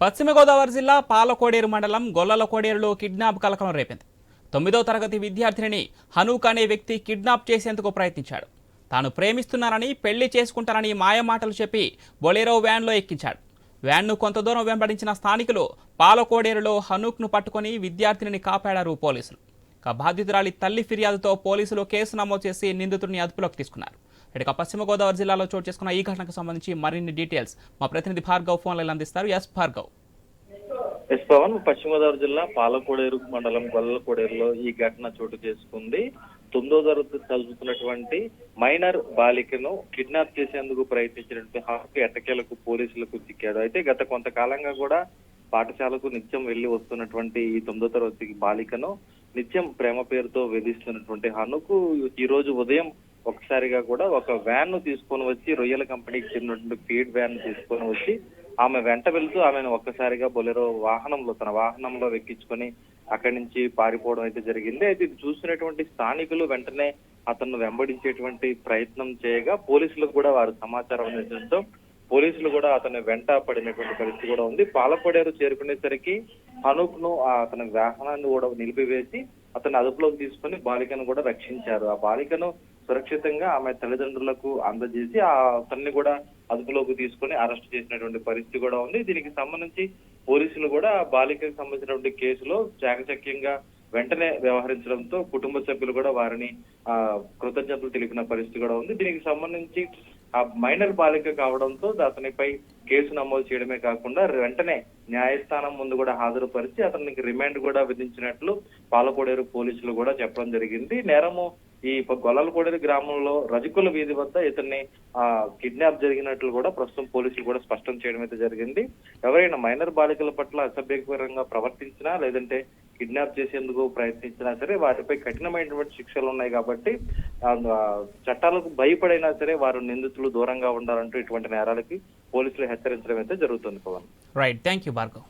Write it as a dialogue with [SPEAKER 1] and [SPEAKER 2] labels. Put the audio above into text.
[SPEAKER 1] పశ్చిమ గోదావరి జిల్లా పాలకోడేరు మండలం గొల్లల కోడేరులో కిడ్నాప్ కలకలం రేపింది. తొమ్మిదో తరగతి విద్యార్థినిని హనూక్ అనే వ్యక్తి కిడ్నాప్ చేసేందుకు ప్రయత్నించాడు. తాను ప్రేమిస్తున్నానని పెళ్ళి చేసుకుంటానని మాయమాటలు చెప్పి బొలేరో వ్యాన్లో ఎక్కించాడు. వ్యాన్ను కొంత దూరం వెంబడించిన స్థానికులు పాలకోడేరులో హనూక్ను పట్టుకొని విద్యార్థినిని కాపాడారు పోలీసులు. ఇక బాధితురాలి తల్లి ఫిర్యాదుతో పోలీసులు కేసు నమోదు చేసి నిందితుడిని అదుపులోకి తీసుకున్నారు. ఇక పశ్చిమ గోదావరి జిల్లాలో చోటు చేసుకున్న ఈ ఘటనకు సంబంధించి మరిన్ని డీటెయిల్స్ మా ప్రతినిధి భార్గవ్ ఫోన్లలో అందిస్తారు. ఎస్ భార్గవ్.
[SPEAKER 2] ఎస్ పవన్ పశ్చిమ గోదావరి జిల్లా పాలకోడేరు మండలం గొల్లకోడేరులో ఈ ఘటన చోటు చేసుకుంది. తొమ్మిదో తరగతి చదువుతున్నటువంటి మైనర్ బాలికను కిడ్నాప్ చేసేందుకు ప్రయత్నించినటువంటి హాస్కి ఎట్టకేలకు పోలీసులకు చిక్కాడు. అయితే గత కొంతకాలంగా కూడా పాఠశాలకు నిత్యం వెళ్ళి వస్తున్నటువంటి ఈ తొమ్మిదో తరగతి బాలికను నిత్యం ప్రేమ పేరుతో వేధిస్తున్నటువంటి హనుకు ఈ రోజు ఉదయం ఒకసారిగా కూడా ఒక వ్యాన్ను తీసుకొని వచ్చి రొయ్యల కంపెనీకి చెందినటువంటి ఫీడ్ వ్యాన్ తీసుకొని వచ్చి ఆమె వెంట వెళ్తూ ఆమెను ఒక్కసారిగా బొలెరో వాహనంలో తన వాహనంలో ఎక్కించుకొని అక్కడి నుంచి పారిపోవడం అయితే జరిగింది. అయితే ఇది చూసినటువంటి స్థానికులు వెంటనే అతను వెంబడించేటువంటి ప్రయత్నం చేయగా పోలీసులకు కూడా వారు సమాచారం అందించడంతో పోలీసులు కూడా అతని వెంట పడినటువంటి పరిస్థితి కూడా ఉంది. పాలపడేరు చేరుకునేసరికి అనూప్ను ఆ అతని వాహనాన్ని కూడా నిలిపివేసి అతను అదుపులోకి తీసుకొని బాలికను కూడా రక్షించారు. ఆ బాలికను సురక్షితంగా ఆమె తల్లిదండ్రులకు అందజేసి ఆ అతన్ని కూడా అదుపులోకి తీసుకొని అరెస్ట్ చేసినటువంటి పరిస్థితి కూడా ఉంది. దీనికి సంబంధించి పోలీసులు కూడా ఆ బాలికకు సంబంధించినటువంటి కేసులో చాకచక్యంగా వెంటనే వ్యవహరించడంతో కుటుంబ సభ్యులు కూడా వారిని ఆ కృతజ్ఞతలు తెలిపిన పరిస్థితి కూడా ఉంది. దీనికి సంబంధించి ఆ మైనర్ బాలిక కావడంతో అతనిపై కేసు నమోదు చేయడమే కాకుండా వెంటనే న్యాయస్థానం ముందు కూడా హాజరుపరిచి అతనికి రిమాండ్ కూడా విధించినట్లు పాలకోడేరు పోలీసులు కూడా చెప్పడం జరిగింది. నేరము ఈ గొల్లలకోడేరు గ్రామంలో రజకుల వీధి వద్ద ఇతన్ని ఆ కిడ్నాప్ జరిగినట్లు కూడా ప్రస్తుతం పోలీసులు కూడా స్పష్టం చేయడం అయితే జరిగింది. ఎవరైనా మైనర్ బాలికల పట్ల అసభ్యకరంగా ప్రవర్తించినా లేదంటే కిడ్నాప్ చేసేందుకు ప్రయత్నించినా సరే వారిపై కఠినమైనటువంటి శిక్షలు ఉన్నాయి కాబట్టి చట్టాలకు భయపడైనా సరే వారు నిందితులు దూరంగా ఉండాలంటూ ఇటువంటి నేరాలకి పోలీసులు హెచ్చరించడం అయితే జరుగుతుంది Pavan.
[SPEAKER 1] Right thank you Bhargav